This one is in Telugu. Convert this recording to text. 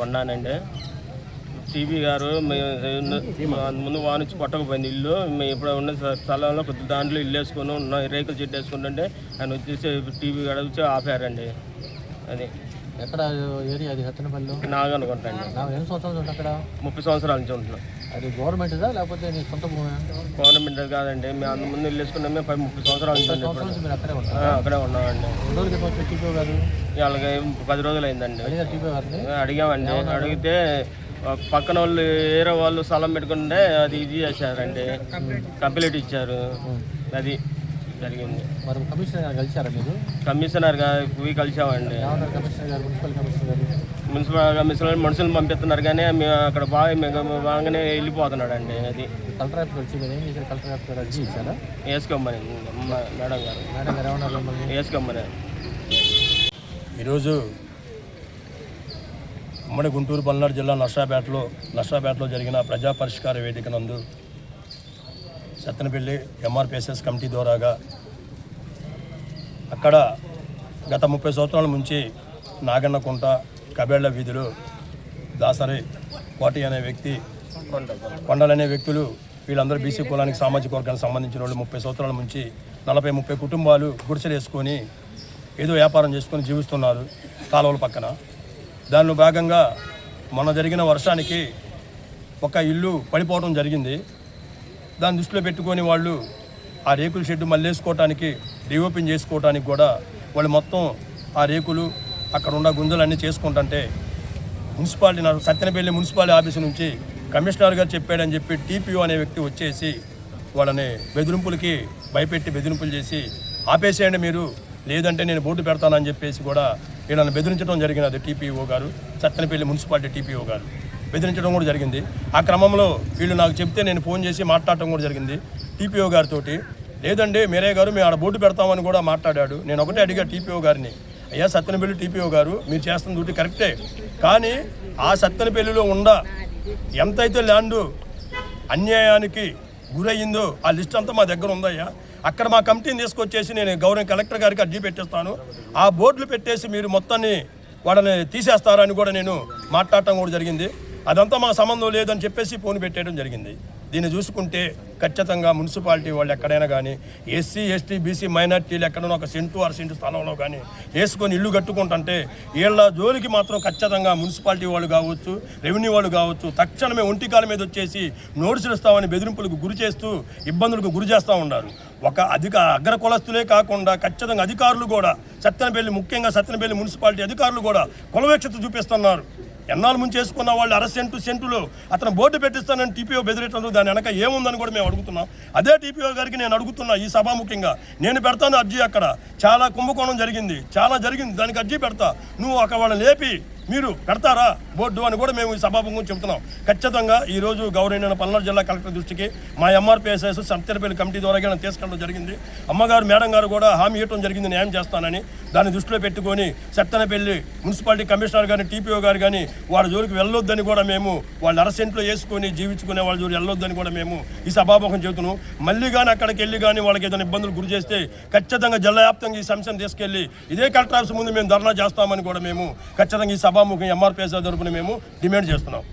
కొన్నానండి. టీవీ గారు మేము ముందు వానిచ్చి కొట్టకపోయింది ఇల్లు మేము ఇప్పుడు ఉన్న స్థలంలో కొద్ది దాంట్లో ఇల్లు వేసుకొని ఉన్నాం రేకులు చెట్టు వేసుకుంటుంటే ఆయన వచ్చేసి టీవీ గారు వచ్చి ఆపారండి. అది. ఎక్కడ ఏరియా అది? హత్తనపల్లి నాగా అనుకుంటాండి నా ఎన్ని సంవత్సరాలు ఉంది అక్కడ? ముప్పై సంవత్సరాల నుంచి ఉంటున్నాం. అది గవర్నమెంట్దా లేకపోతే నీ సొంత భూమి? గవర్నమెంట్ కాదండి. మేము అంత ముందు ఇల్లు వేసుకున్నాం. మేము పది ముప్పై సంవత్సరాల నుంచి నుంచి మీరు అక్కడే ఉంటారు? ఆ, అక్కడే ఉన్నామండి. రెండు రోజుల క్రితం వచ్చి టీపీ గారు? అలాగే పది రోజులు అయిందండి అడిగారు టీపీ గారిని? అడిగామండి. అడిగితే పక్కన వాళ్ళు వేరే వాళ్ళు స్థలం పెట్టుకుంటే అది ఇది చేశారండి. కంప్లీట్. ఇచ్చారు. అది జరిగింది. మరి కమిషనర్ గారు కలిసారా మీరు? కమిషనర్ గారు పోయి కలిసామండి ఏమన్నారు కమిషనర్ గారు మున్సిపల్ కమిషనర్ గారు. మున్సిపల్ కమిషనర్ మనుషులు పంపిస్తున్నారు కానీ మేము అక్కడ బాగా మేము బాగానే వెళ్ళిపోతున్నాడు అండి అది. కలెక్టర్ ఆఫీస్ వచ్చి మీరు కలెక్టర్ ఆఫీస్ గారు అర్జీ ఇచ్చారా? వేసుకోమని మ- మేడం గారు. మేడం గారు ఏమన్నారు వేసుకోమని. ఈరోజు ఉమ్మడి గుంటూరు పల్నాడు జిల్లా నర్సాపేటలో నర్సాపేటలో జరిగిన ప్రజా పరిష్కార వేదిక నందు సత్తెనపల్లి ఎంఆర్పిఎస్ఎస్ కమిటీ ద్వారాగా అక్కడ గత ముప్పై సంవత్సరాల నుంచి నాగన్నకుంట కబేళ్ళ వీధులు దాసరి కోటి అనే వ్యక్తి కొండలనే వ్యక్తులు వీళ్ళందరూ బీసీ కులానికి సామాజిక వర్గానికి సంబంధించిన వాళ్ళు ముప్పై సంవత్సరాల నుంచి నలభై ముప్పై కుటుంబాలు గుడిసెలు వేసుకొని ఏదో వ్యాపారం చేసుకొని జీవిస్తున్నారు కాలువల పక్కన. దానిలో భాగంగా మొన్న జరిగిన వర్షానికి ఒక ఇల్లు పడిపోవడం జరిగింది. దాన్ని దృష్టిలో పెట్టుకొని వాళ్ళు ఆ రేకుల షెడ్ మళ్ళేసుకోవటానికి రీఓపెన్ చేసుకోవటానికి కూడా వాళ్ళు మొత్తం ఆ రేకులు అక్కడ ఉన్న గుంజలన్నీ చేసుకుంటుంటే మున్సిపాలిటీ నా- సత్తెనపల్లి మున్సిపాలిటీ ఆఫీసు నుంచి కమిషనర్ గారు చెప్పాడని చెప్పి టీపీఓ అనే వ్యక్తి వచ్చేసి వాళ్ళని బెదిరింపులకి భయపెట్టి బెదిరింపులు చేసి ఆపేసేయండి మీరు లేదంటే నేను బోర్డు పెడతానని చెప్పేసి కూడా వీళ్ళని బెదిరించడం జరిగినది టీపీఓ గారు సత్తెనపల్లి మున్సిపాలిటీ టీపీఓ గారు. బెదిరించడం కూడా జరిగింది. ఆ క్రమంలో వీళ్ళు నాకు చెప్తే నేను ఫోన్ చేసి మాట్లాడటం కూడా జరిగింది. టీపీఓ గారితో లేదండి మీరే గారు మేము ఆడ బోర్డు పెడతామని కూడా మాట్లాడాడు. నేను ఒకటే అడిగా టీపీఓ గారిని అయ్యా సత్తెనపల్లి టీపీఓ గారు మీరు చేస్తున్న డ్యూటీ కరెక్టే. కానీ ఆ సత్తెనపల్లిలో ఉండ ఎంతైతే ల్యాండ్ అన్యాయానికి గురయ్యిందో ఆ లిస్ట్ అంతా మా దగ్గర ఉందయ్యా. అక్కడ మా కమిటీని తీసుకొచ్చేసి నేను గౌరవ కలెక్టర్ గారికి అర్జీ పెట్టేస్తాను. ఆ బోర్డులు పెట్టేసి మీరు మొత్తాన్ని వాళ్ళని తీసేస్తారని కూడా నేను మాట్లాడటం కూడా జరిగింది. అదంతా మా సంబంధం లేదని చెప్పేసి ఫోన్ పెట్టేయడం జరిగింది. దీన్ని చూసుకుంటే ఖచ్చితంగా మున్సిపాలిటీ వాళ్ళు ఎక్కడైనా కానీ ఎస్సీ ఎస్టీ బీసీ మైనార్టీలు ఎక్కడైనా ఒక సెంటు అర సెంటు స్థలంలో కానీ వేసుకొని ఇల్లు కట్టుకుంటుంటే వీళ్ళ జోలికి మాత్రం ఖచ్చితంగా మున్సిపాలిటీ వాళ్ళు కావచ్చు రెవెన్యూ వాళ్ళు కావచ్చు తక్షణమే ఒంటికాల మీద వచ్చేసి నోటీసులు ఇస్తామని బెదిరింపులకు గురి చేస్తూ ఇబ్బందులకు గురి చేస్తూ ఉన్నారు. ఒక అధిక అగ్ర కులస్తులే కాకుండా ఖచ్చితంగా అధికారులు కూడా సత్తెనపల్లి ముఖ్యంగా సత్తెనపల్లి మున్సిపాలిటీ అధికారులు కూడా కులవేక్షత చూపిస్తున్నారు. ఎన్నాళ్ళు ముందు చేసుకున్న వాళ్ళు అర సెంటు సెంటులో అతను బోర్డు పెట్టిస్తానని టీపీఓ బెదిరేటప్పుడు దాని వెనక ఏముందని కూడా మేము అడుగుతున్నాం. అదే టీపీఓ గారికి నేను అడుగుతున్నా ఈ సభాముఖంగా నేను పెడతాను అర్జీ అక్కడ. చాలా కుంభకోణం జరిగింది. చాలా జరిగింది. దానికి అర్జీ పెడతా. నువ్వు ఒక వాళ్ళని లేపి మీరు పెడతారా బోర్డు అని కూడా మేము ఈ సభాముఖం చెబుతున్నాం. ఖచ్చితంగా ఈ రోజు గౌరవనీయ పల్నాడు జిల్లా కలెక్టర్ దృష్టికి మా ఎంఆర్పిఎస్ఎస్ సత్యనపల్లి కమిటీ ద్వారా కూడా తీసుకెళ్ళడం జరిగింది. అమ్మగారు మేడం గారు కూడా హామీ ఇవ్వడం జరిగింది న్యాయం చేస్తానని దాన్ని దృష్టిలో పెట్టుకొని సత్తెనపల్లి మున్సిపాలిటీ కమిషనర్ గారిని టీపీఓ గారు కానీ వాళ్ళ జోలికి వెళ్ళొద్దని కూడా మేము వాళ్ళ అరసెంట్లో వేసుకొని జీవించుకునే వాళ్ళ జోలికి వెళ్ళొద్దని కూడా మేము ఈ సభాభంగం చెబుతున్నాం. మళ్ళీ కానీ అక్కడికి వెళ్ళి కానీ వాళ్ళకి ఏదైనా ఇబ్బందులు గురి చేస్తే ఖచ్చితంగా జిల్లా వ్యాప్తంగా ఈ సమస్యను తీసుకెళ్ళి ఇదే కలెక్టర్ ఆఫీస్ ముందు మేము ధర్నా చేస్తామని కూడా మేము ఖచ్చితంగా ఈ సభ సభాముఖం ఎంఆర్పిఎస్ తరఫున మేము డిమాండ్ చేస్తున్నాం.